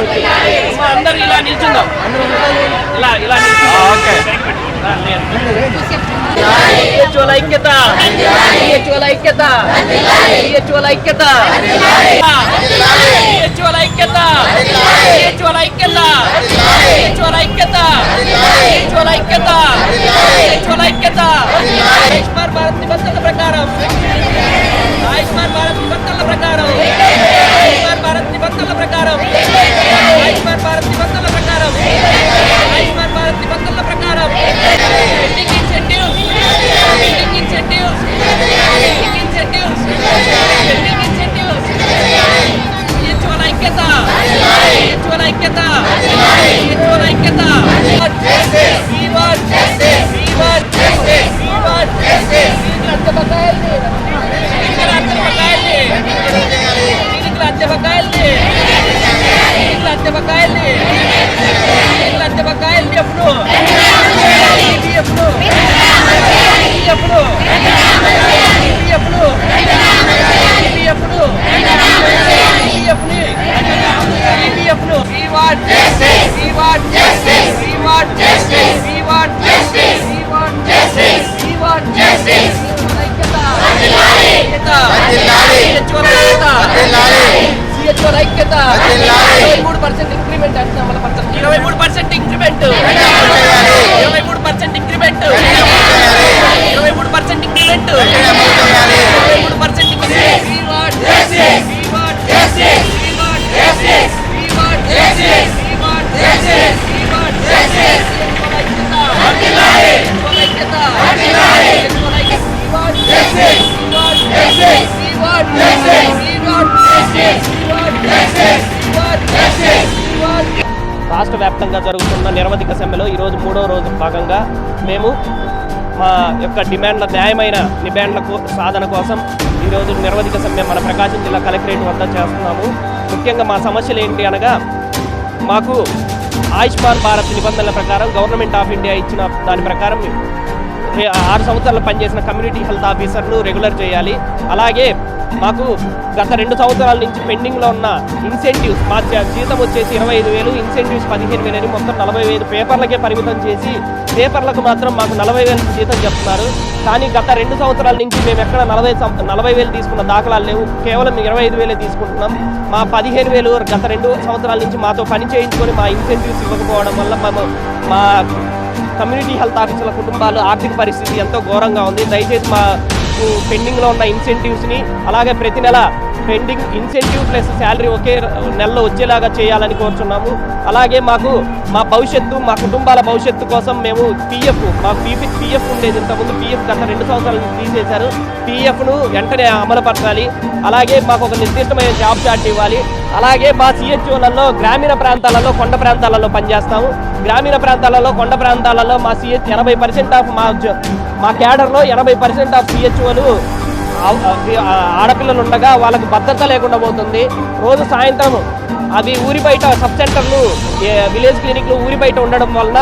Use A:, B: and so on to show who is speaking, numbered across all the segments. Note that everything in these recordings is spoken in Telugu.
A: అందరూ ఇలా నిల్చుందాం. ఇలా ఇలా
B: ఓకే
A: సిహెచ్ఓల ఐక్యత. సిహెచ్ఓల ఐక్యత. సిహెచ్ఓల ఐక్యత. ఇంక్రీమెంట్ మూడు రాష్ట్ర వ్యాప్తంగా జరుగుతున్న నిరవధిక సమ్మెలో ఈరోజు మూడో రోజు భాగంగా మేము మా యొక్క డిమాండ్ల న్యాయమైన డిమాండ్ల సాధన కోసం ఈరోజు నిరవధిక సమ్మె మన ప్రకాశం జిల్లా కలెక్టరేట్ వద్ద చేస్తున్నాము. ముఖ్యంగా మా సమస్యలు ఏంటి అనగా మాకు ఆయుష్మాన్ భారత్ నిబంధనల ప్రకారం గవర్నమెంట్ ఆఫ్ ఇండియా ఇచ్చిన దాని ప్రకారం ఆరు సంవత్సరాలు పనిచేసిన కమ్యూనిటీ హెల్త్ ఆఫీసర్ను రెగ్యులర్ చేయాలి. అలాగే మాకు గత రెండు సంవత్సరాల నుంచి పెండింగ్లో ఉన్న ఇన్సెంటివ్స్ మా జీతం వచ్చేసి ఇరవై ఐదు వేలు ఇన్సెంటివ్స్ పదిహేను వేలు అని మొత్తం నలభై వేలు పేపర్లకే పరిమితం చేసి పేపర్లకు మాత్రం మాకు నలభై వేలు జీతం చెప్తున్నారు. కానీ గత రెండు సంవత్సరాల నుంచి మేము ఎక్కడ నలభై నలభై వేలు తీసుకున్న దాఖలాలు లేవు. కేవలం ఇరవై ఐదు వేలే తీసుకుంటున్నాం. మా పదిహేను వేలు గత రెండు సంవత్సరాల నుంచి మాతో పని చేయించుకొని మా ఇన్సెంటివ్స్ ఇవ్వకపోవడం వల్ల మేము మా కమ్యూనిటీ హెల్త్ ఆఫీసుల కుటుంబాలు ఆర్థిక పరిస్థితి ఎంతో ఘోరంగా ఉంది. దయచేసి మా పెండింగ్లో ఉన్న ఇన్సెంటివ్స్ని అలాగే ప్రతి నెల పెండింగ్ ఇన్సెంటివ్ ప్లస్ శాలరీ ఒకే నెలలో వచ్చేలాగా చేయాలని కోరుచున్నాము. అలాగే మాకు మా భవిష్యత్తు మా కుటుంబాల భవిష్యత్తు కోసం మేము పిఎఫ్ మా పీపీ పిఎఫ్ ఉండేది ఇంతకుముందు పిఎఫ్ గత రెండు సంవత్సరాల నుంచి తీసేశారు. పిఎఫ్ను వెంటనే అమలుపరచాలి అలాగే మాకు ఒక నిర్దిష్టమైన జాబ్ చార్ట్ ఇవ్వాలి. అలాగే మా సిహెచ్ఓలలో గ్రామీణ ప్రాంతాలలో కొండ ప్రాంతాలలో పనిచేస్తాము. గ్రామీణ ప్రాంతాలలో కొండ ప్రాంతాలలో మా సిహెచ్ ఎనభై పర్సెంట్ ఆఫ్ మా మా క్యాడర్లో ఎనభై పర్సెంట్ ఆఫ్ సిహెచ్ఓ సిహెచ్ఓలు ఆడపిల్లలు ఉండగా వాళ్ళకి భద్రత లేకుండా పోతుంది. రోజు సాయంత్రం అవి ఊరి బయట సబ్ సెంటర్లు విలేజ్ క్లినిక్లు ఊరి బయట ఉండడం వలన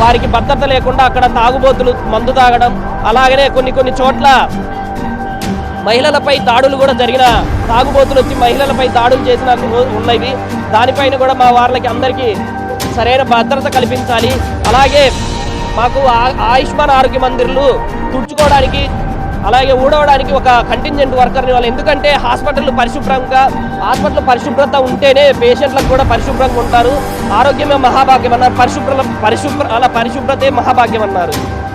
A: వారికి భద్రత లేకుండా అక్కడ తాగుబోతులు మందు తాగడం అలాగనే కొన్ని కొన్ని చోట్ల మహిళలపై దాడులు కూడా జరిగిన తాగుబోతులు వచ్చి మహిళలపై దాడులు చేసిన రో- ఉన్నవి. దానిపైన కూడా మా వాళ్ళకి అందరికీ సరైన భద్రత కల్పించాలి. అలాగే మాకు ఆయుష్మాన్ ఆరోగ్య మందిర్లు తుడుచుకోవడానికి అలాగే ఊడవడానికి ఒక కంటింజెంట్ వర్కర్ని వాళ్ళు. ఎందుకంటే హాస్పిటల్ పరిశుభ్రంగా హాస్పిటల్ పరిశుభ్రత ఉంటేనే పేషెంట్లకు కూడా పరిశుభ్రంగా ఉంటారు. ఆరోగ్యమే మహాభాగ్యం అన్నారు. పరిశుభ్ర పరిశుభ్ర అలా పరిశుభ్రతే మహాభాగ్యం అన్నారు.